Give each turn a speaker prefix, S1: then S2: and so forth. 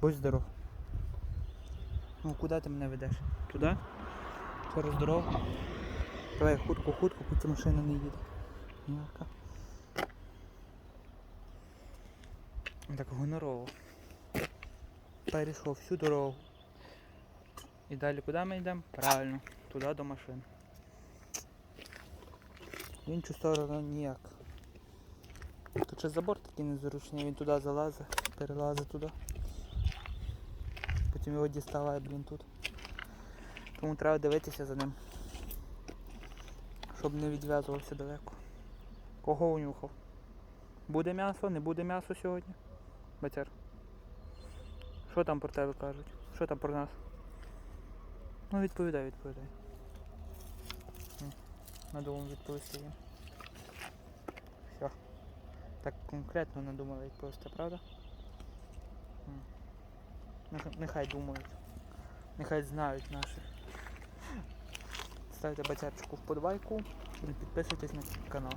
S1: Будь здоров. Ну куди ти мене ведеш? Туди? Через дорогу. Давай хутко, поки машина не їде. Ніяка. Так гонорово. Перейшов всю дорогу. І далі куди ми йдемо? Правильно, туди до машин. В іншу сторону ніяк. Ще забор такий незручний, він туди залазить, перелазить туди. Потім його діставає, блін, тут. Тому треба дивитися за ним. Щоб не відв'язувався далеко. Кого унюхав? Буде м'ясо, не буде м'ясо сьогодні? Батяр. Що там про тебе кажуть? Що там про нас? Ну відповідай, відповідай. Надумав відповісти їм. Все. Так конкретно надумали відповісти, правда? Нех- Нехай думають. Нехай знають наші. Ставте бацярчику вподобайку і підписуйтесь на канал.